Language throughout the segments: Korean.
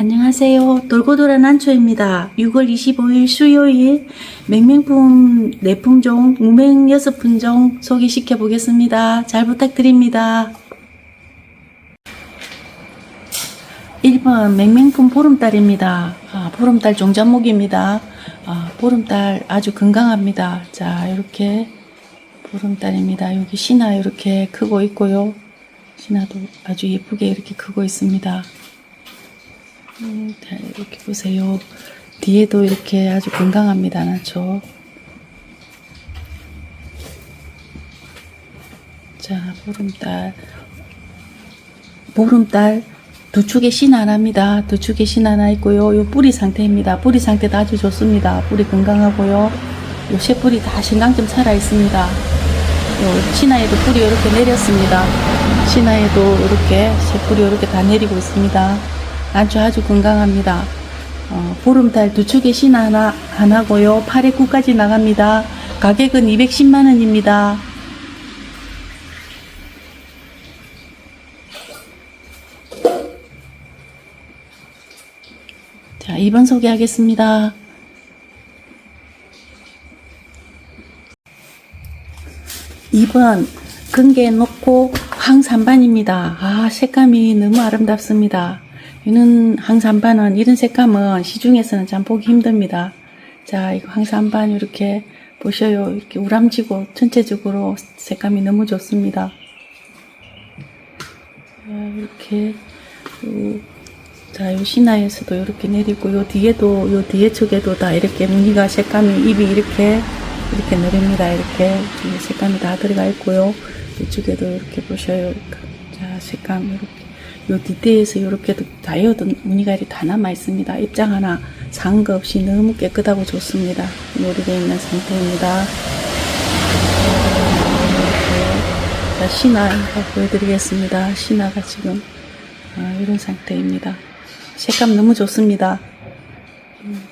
안녕하세요. 돌고 돌아 난초입니다. 6월 25일 수요일 맹맹품 4품종, 무맹 6품종 소개시켜 보겠습니다. 잘 부탁드립니다. 1번 맹맹품 보름달입니다. 아, 보름달 종자목입니다. 아, 보름달 아주 건강합니다. 자, 이렇게 보름달입니다. 여기 신화 이렇게 크고 있고요. 신화도 아주 예쁘게 이렇게 크고 있습니다. 음, 자, 이렇게 보세요. 뒤에도 이렇게 아주 건강합니다. 나초. 자, 보름달. 보름달 두 축에 신 하나입니다. 두 축에 신 하나 있고요. 요 뿌리 상태입니다. 뿌리 상태도 아주 좋습니다. 뿌리 건강하고요. 요 쇠뿌리 다 신강점 살아 있습니다. 요 신화에도 뿌리 이렇게 내렸습니다. 신화에도 이렇게 쇠뿌리 이렇게 다 내리고 있습니다. 아주 아주 건강합니다. 어, 보름달 두 축에 신 하나 하나고요. 8회 9까지 나갑니다. 가격은 210만 원입니다. 자, 2번 소개하겠습니다. 이번 근개 놓고 항산반입니다. 아, 색감이 너무 아름답습니다. 이는 항산반은 이런 색감은 시중에서는 참 보기 힘듭니다. 자, 이거 항산반 이렇게 보셔요. 이렇게 우람지고 전체적으로 색감이 너무 좋습니다. 자, 이렇게 요, 자, 요 신화에서도 이렇게 내리고 요 뒤에도 요 뒤에 쪽에도 다 이렇게 무늬가 색감이 입이 이렇게 이렇게 내립니다. 이렇게 이 색감이 다 들어가 있고요. 이쪽에도 이렇게 보셔요. 자, 색감 이렇게 요 뒷대에서 이렇게도 다이어드 무늬가 이렇게 다 남아 있습니다. 입장 하나 상한 거 없이 너무 깨끗하고 좋습니다. 요리되어 있는 상태입니다. 이렇게 자, 신화 보여드리겠습니다. 신화가 지금 아, 이런 상태입니다. 색감 너무 좋습니다. 음.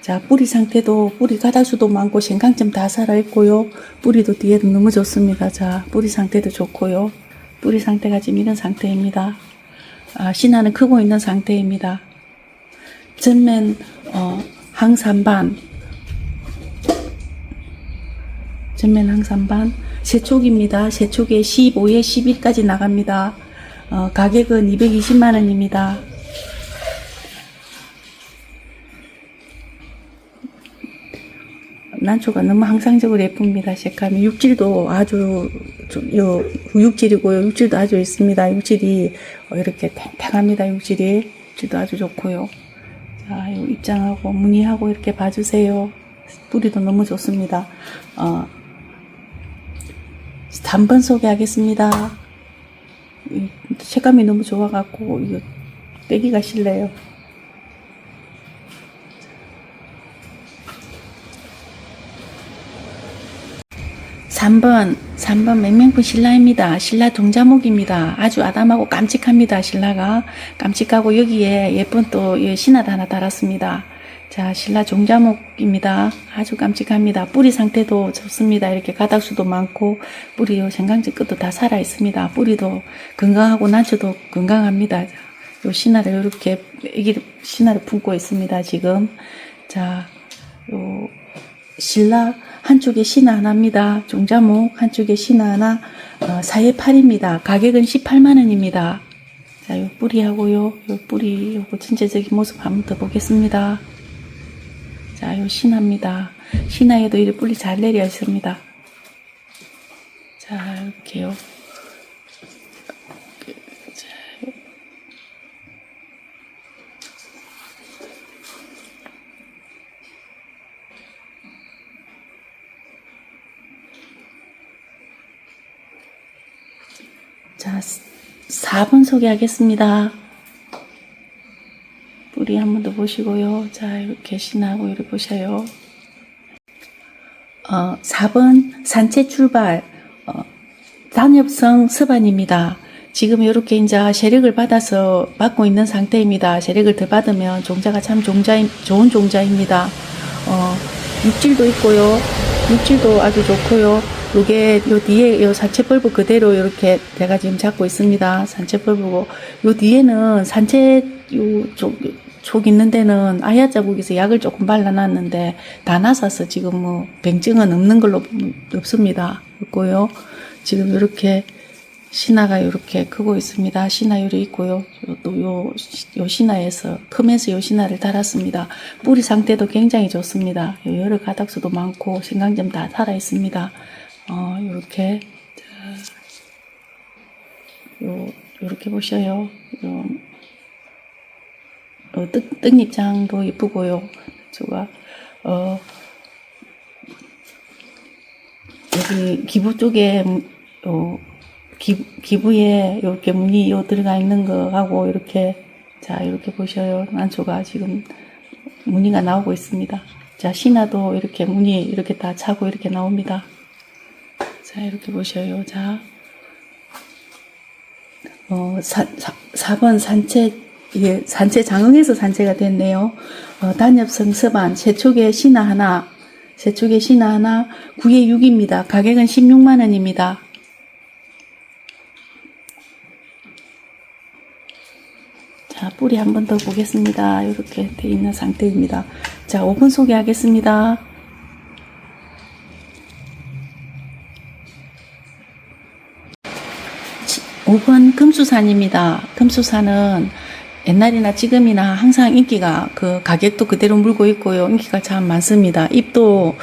자, 뿌리 상태도 뿌리 가닥수도 많고 생강점 다 살아 있고요. 뿌리도 뒤에도 너무 좋습니다. 자, 뿌리 상태도 좋고요. 뿌리 상태가 지금 이런 상태입니다. 아, 신화는 크고 있는 상태입니다. 전면 어, 항산반 전면 항산반 세촉입니다. 세촉에 15에 10일까지 나갑니다. 어, 가격은 220만 원입니다. 난초가 너무 항상적으로 예쁩니다. 색감이 육질도 아주 좀, 요 육질이고요. 육질도 아주 있습니다. 육질이 어, 이렇게 팽팽합니다. 육질이 육질도 아주 좋고요. 자, 요 입장하고 무늬하고 이렇게 봐주세요. 뿌리도 너무 좋습니다. 어, 단번 소개하겠습니다. 이 색감이 너무 좋아갖고 이거 빼기가 싫네요. 3번, 3번 맹맹푼 신라입니다. 신라 동자목입니다. 아주 아담하고 깜찍합니다. 신라가 깜찍하고 여기에 예쁜 또 신화도 하나 달았습니다. 자, 신라 종자목입니다. 아주 깜찍합니다. 뿌리 상태도 좋습니다. 이렇게 가닥수도 많고 뿌리 요 생강지 끝도 다 살아 있습니다. 뿌리도 건강하고 난초도 건강합니다. 요 신화를 이렇게 이게 신화를 품고 있습니다. 지금 자, 요 신라 한쪽에 신화 하나입니다. 종자목 한쪽에 신화 하나 어, 4에 8입니다. 가격은 18만 원입니다. 자, 요 뿌리하고요. 요 뿌리 요거 전체적인 모습 한번 더 보겠습니다. 자, 요 신화입니다. 신화에도 이 뿌리 잘 내려 있습니다. 자, 이렇게요. 자, 4번 소개하겠습니다. 뿌리 한 번 더 보시고요. 자, 이렇게 신하고 이렇게 보셔요. 어, 4번 산채 출발, 어, 단엽성 서반입니다. 지금 이렇게 이제 세력을 받아서 받고 있는 상태입니다. 세력을 더 받으면 종자가 참 종자, 좋은 종자입니다. 어, 육질도 있고요. 육질도 아주 좋고요. 요게 요 뒤에 요 산채 벌브 그대로 이렇게 제가 지금 잡고 있습니다. 산채 벌브고 요 뒤에는 산채 요쪽 촉 있는 데는 아야 자국에서 약을 조금 발라놨는데 다 나서서 지금 뭐 병증은 없는 걸로 없습니다. 없고요. 지금 이렇게 신화가 이렇게 크고 있습니다. 신화율이 있고요. 또요 요 신화에서 크면서 요 신화를 달았습니다. 뿌리 상태도 굉장히 좋습니다. 요 여러 가닥수도 많고 생강점 다 살아 있습니다. 어 이렇게 자, 요 요렇게 보셔요. 요 어, 뜻, 뜻잎장도 예쁘고요. 제가 어 여기 기부 쪽에 음, 요 기, 기부에 이렇게 무늬 요 들어가 있는 거하고 이렇게 자 이렇게 보셔요. 난초가 지금 무늬가 나오고 있습니다. 자 신화도 이렇게 무늬 이렇게 다 차고 이렇게 나옵니다. 자 이렇게 보셔요. 자 어, 사, 사, 4번 산채, 예, 산채 장흥에서 산채가 됐네요. 어, 단엽성 서반, 세촉에 신화 하나, 세촉에 신화 하나, 9에 6입니다. 가격은 16만원입니다. 자, 뿌리 한 번 더 보겠습니다. 이렇게 돼 있는 상태입니다. 자, 5분 소개하겠습니다. 5번 금수산입니다. 금수산은 옛날이나 지금이나 항상 인기가 그 가격도 그대로 물고 있고요. 인기가 참 많습니다. 잎도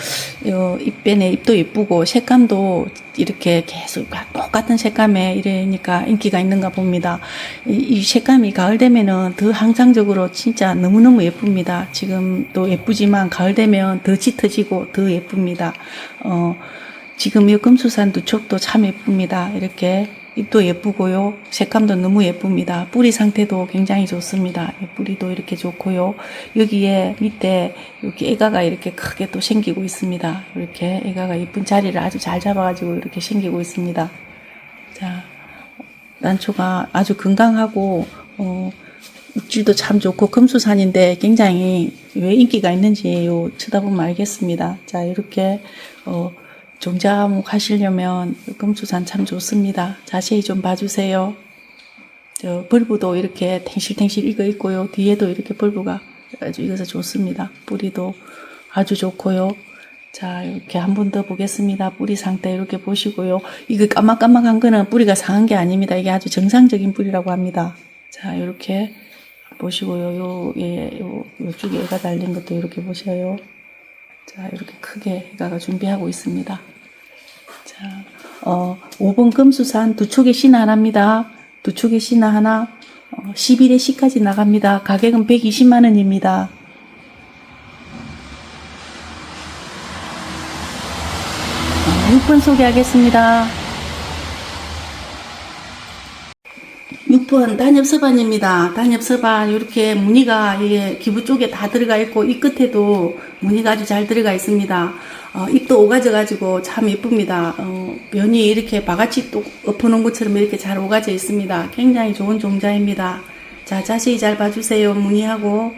요 잎변에 잎도 예쁘고 색감도 이렇게 계속 똑같은 색감에 이러니까 인기가 있는가 봅니다. 이, 이 색감이 가을 되면은 더 항상적으로 진짜 너무너무 예쁩니다. 지금도 예쁘지만 가을 되면 더 짙어지고 더 예쁩니다. 어, 지금 이 금수산 두 촉도 참 예쁩니다. 이렇게 잎도 예쁘고요. 색감도 너무 예쁩니다. 뿌리 상태도 굉장히 좋습니다. 이 뿌리도 이렇게 좋고요. 여기에 밑에 여기 애가가 이렇게 크게 또 생기고 있습니다. 이렇게 애가가 예쁜 자리를 아주 잘 잡아가지고 이렇게 생기고 있습니다. 자, 난초가 아주 건강하고 어, 육질도 참 좋고 금수산인데 굉장히 왜 인기가 있는지 요 쳐다보면 알겠습니다. 자, 이렇게 어, 종자목 하시려면 금수산 참 좋습니다. 자세히 좀 봐주세요. 저 벌브도 이렇게 탱실탱실 익어 있고요. 뒤에도 이렇게 벌브가 아주 익어서 좋습니다. 뿌리도 아주 좋고요. 자, 이렇게 한 번 더 보겠습니다. 뿌리 상태 이렇게 보시고요. 이거 까막까막한 거는 뿌리가 상한 게 아닙니다. 이게 아주 정상적인 뿌리라고 합니다. 자, 이렇게 보시고요. 요, 예, 요, 요쪽에 애가 달린 것도 이렇게 보셔요. 자, 이렇게 크게 해가가 준비하고 있습니다. 자, 어, 5번 금수산 두 촉의 신화 하나입니다. 두 촉의 신화 하나, 어, 11에 10까지 나갑니다. 가격은 120만원입니다. 어, 6번 소개하겠습니다. 6번 단엽서반입니다. 단엽서반 이렇게 무늬가 이게 기부 쪽에 다 들어가 있고 이 끝에도 무늬가 아주 잘 들어가 있습니다. 어, 잎도 오가져 가지고 참 예쁩니다. 어, 면이 이렇게 바가지 또 엎어놓은 것처럼 이렇게 잘 오가져 있습니다. 굉장히 좋은 종자입니다. 자 자세히 잘 봐주세요. 무늬하고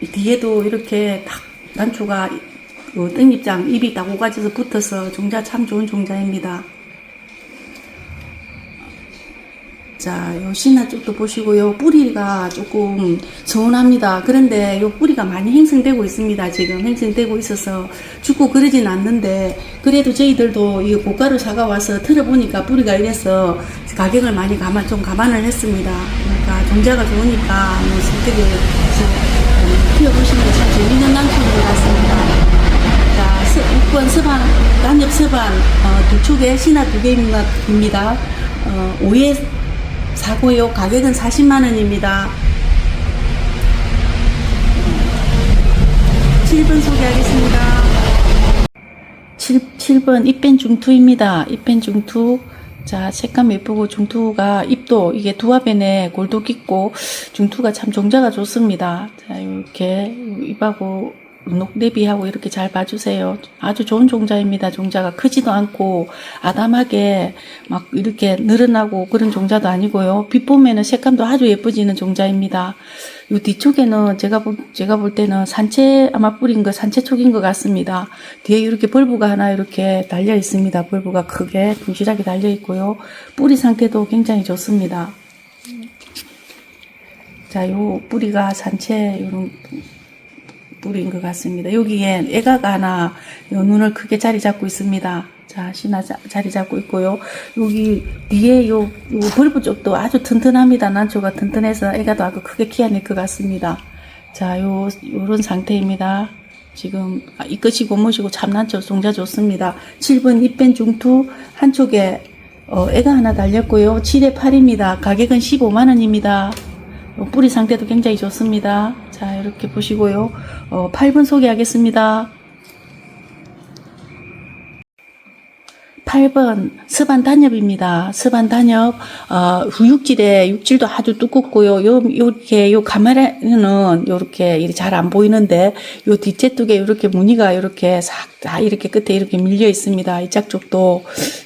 이 뒤에도 이렇게 딱 단초가 그 땡잎장 잎이 딱 오가져서 붙어서 종자 참 좋은 종자입니다. 자, 요 신화 쪽도 보시고 요. 뿌리가 조금 서운합니다. 그런데 요 뿌리가 많이 형성되고 있습니다. 지금 형성되고 있어서 죽고 그러진 않는데 그래도 저희들도 이 고가를 사가 와서 틀어보니까 뿌리가 이래서 가격을 많이 감안, 좀 감안을 했습니다. 그러니까 종자가 좋으니까 뭐 실들이 키워보시는 게참 재밌는 낭초인 것 같습니다. 자, 스, 6번 서반, 단엽 서반, 어, 두 축에 신화 두 개입니다. 어, 5에 사고요. 가격은 40만 원입니다. 7번 소개하겠습니다. 7, 7번 잎뺀 중투입니다. 잎뺀 중투. 자, 색감 예쁘고 중투가 잎도 이게 두화변에 골도 깊고 중투가 참 종자가 좋습니다. 자, 이렇게 잎하고 녹대비하고 이렇게 잘 봐주세요. 아주 좋은 종자입니다. 종자가 크지도 않고 아담하게 막 이렇게 늘어나고 그런 종자도 아니고요. 빛 보면은 색감도 아주 예뻐지는 종자입니다. 요 뒤쪽에는 제가 볼, 제가 볼 때는 산채 아마 뿌린 거 산채촉인 것 같습니다. 뒤에 이렇게 벌브가 하나 이렇게 달려 있습니다. 벌브가 크게 둥실하게 달려 있고요. 뿌리 상태도 굉장히 좋습니다. 자, 요 뿌리가 산채 요런 뿌리인 것 같습니다. 여기에 애가가 하나 요 눈을 크게 자리 잡고 있습니다. 자, 신화 자, 자리 잡고 있고요. 여기 뒤에 요, 요 벌브 쪽도 아주 튼튼합니다. 난초가 튼튼해서 애가도 아주 크게 키워낼 것 같습니다. 자, 요, 요런 상태입니다. 지금 아, 이것이 고무시고 참난초 종자 좋습니다. 7번 입뺀 중투 한쪽에 어, 애가 하나 달렸고요. 7에 8입니다. 가격은 15만원입니다. 어, 뿌리 상태도 굉장히 좋습니다. 자, 이렇게 보시고요. 어, 8번 소개하겠습니다. 8번 서반 단엽입니다. 서반 단엽 어, 후육질에 육질도 아주 두껍고요. 요 요렇게 요 카메라에는 요렇게 잘 안 보이는데 요 뒷째 쪽에 요렇게 무늬가 이렇게 싹 다 이렇게 끝에 이렇게 밀려 있습니다. 이쪽 쪽도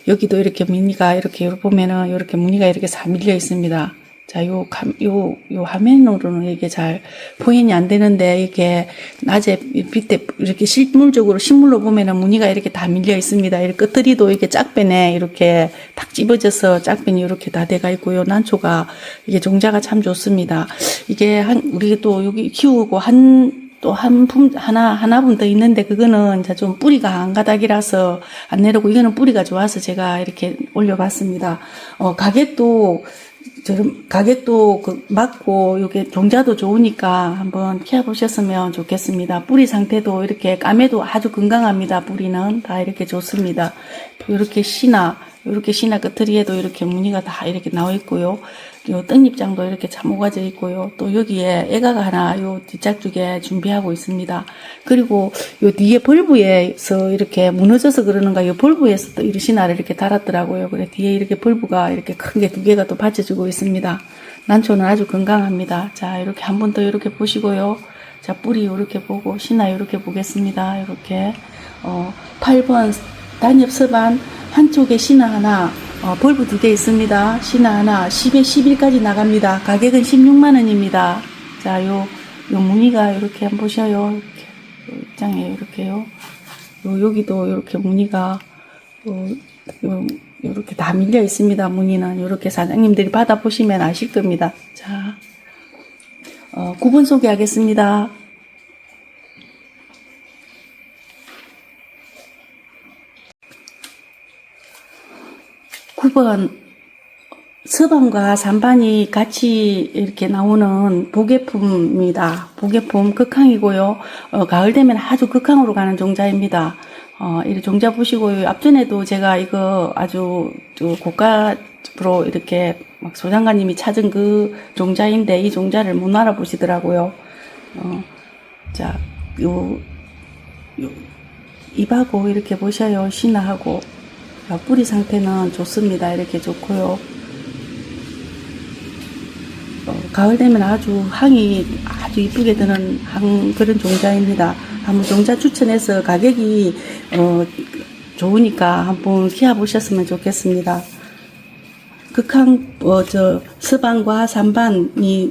여기도 이렇게 무늬가 이렇게 보면은 이렇게 무늬가 이렇게 싹 밀려 있습니다. 자, 요, 감, 요, 요 화면으로는 이게 잘 포인이 안 되는데, 이게 낮에 밑에 이렇게 실물적으로, 실물로 보면은 무늬가 이렇게 다 밀려 있습니다. 이렇게 끝들이도 이렇게 짝변에 이렇게 탁 집어져서 짝변이 이렇게 다 돼가 있고요. 난초가, 이게 종자가 참 좋습니다. 이게 한, 우리 또 여기 키우고 한, 또한 품, 하나, 하나분 더 있는데, 그거는 좀 뿌리가 안 가닥이라서 안 내려고, 이거는 뿌리가 좋아서 제가 이렇게 올려봤습니다. 어, 가격도, 저런 가격도 그 맞고 요게 종자도 좋으니까 한번 키워 보셨으면 좋겠습니다. 뿌리 상태도 이렇게 까매도 아주 건강합니다. 뿌리는 다 이렇게 좋습니다. 이렇게 씨나 이렇게 씨나 끝트리에도 이렇게 무늬가 다 이렇게 나와 있고요. 요 떡잎장도 이렇게 참 오가져 있고요. 또 여기에 애가가 하나 요 뒷짝 쪽에 준비하고 있습니다. 그리고 요 뒤에 벌브에서 이렇게 무너져서 그러는가 요 벌브에서 또 신화를 이렇게 달았더라고요. 그래 뒤에 이렇게 벌브가 이렇게 큰 게 두 개가 또 받쳐주고 있습니다. 난초는 아주 건강합니다. 자 이렇게 한 번 더 이렇게 보시고요. 자 뿌리 이렇게 보고 신화 이렇게 보겠습니다. 이렇게 어 8번 단엽 서반 한쪽에 신화 하나 어, 벌브 두 개 있습니다. 신화 하나 10에 11까지 나갑니다. 가격은 16만원입니다. 자, 요, 요 무늬가 이렇게 한번 보셔요. 이렇게, 요 입장에 이렇게요. 요, 여기도 이렇게 무늬가, 요, 요, 요렇게 다 밀려 있습니다. 무늬는. 요렇게 사장님들이 받아보시면 아실 겁니다. 자, 어, 9번 소개하겠습니다. 9번 서반과 산반이 같이 이렇게 나오는 보계품입니다. 보계품 극항이고요. 어, 가을 되면 아주 극항으로 가는 종자입니다. 어, 이 종자 보시고요. 앞전에도 제가 이거 아주 그 고가로 이렇게 막 소장가님이 찾은 그 종자인데 이 종자를 못 알아보시더라고요. 어, 자, 요, 요, 입하고 이렇게 보셔요. 신화하고. 자, 뿌리 상태는 좋습니다. 이렇게 좋고요. 어, 가을 되면 아주 향이 아주 이쁘게 드는 향 그런 종자입니다. 한번 종자 추천해서 가격이 어, 좋으니까 한번 키워 보셨으면 좋겠습니다. 극한 어, 저 서반과 산반이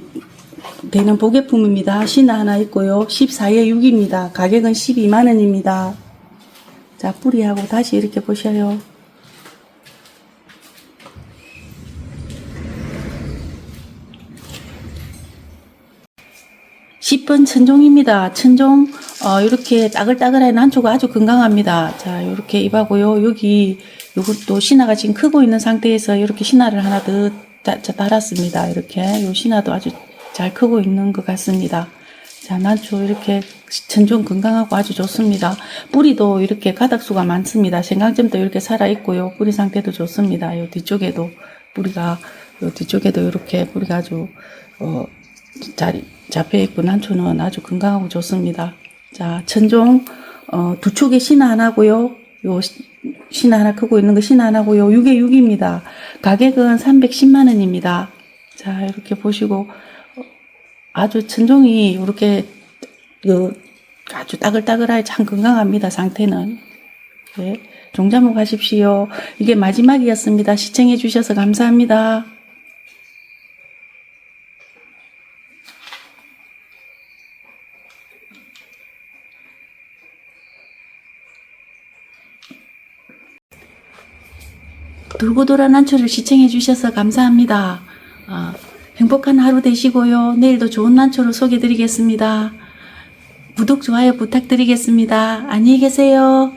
되는 보계품입니다. 신화 하나 있고요. 14에 6입니다. 가격은 12만 원입니다. 자, 뿌리하고 다시 이렇게 보셔요. 10번 천종입니다. 천종, 어, 이렇게 따글따글한 난초가 아주 건강합니다. 자, 이렇게 입하고요. 여기, 요것도 신화가 지금 크고 있는 상태에서 이렇게 신화를 하나 더 다- 자, 달았습니다. 이렇게. 요 신화도 아주 잘 크고 있는 것 같습니다. 자, 난초 이렇게 천종 건강하고 아주 좋습니다. 뿌리도 이렇게 가닥수가 많습니다. 생강점도 이렇게 살아있고요. 뿌리 상태도 좋습니다. 요 뒤쪽에도 뿌리가, 요 뒤쪽에도 이렇게 뿌리가 아주, 어, 잘 잡혀 있고 난초는 아주 건강하고 좋습니다. 자, 천종, 어, 두 촉에 신화 하나고요. 요 시- 신화 하나 크고 있는 거 신화 하나고요. 6에 6입니다. 가격은 310만 원입니다. 자, 이렇게 보시고 어, 아주 천종이 이렇게 그 아주 따글따글하게 참 건강합니다, 상태는. 네. 종자목 하십시오. 이게 마지막이었습니다. 시청해 주셔서 감사합니다. 돌고 돌아 난초를 시청해 주셔서 감사합니다. 아, 행복한 하루 되시고요. 내일도 좋은 난초를 소개해 드리겠습니다. 구독, 좋아요 부탁드리겠습니다. 안녕히 계세요.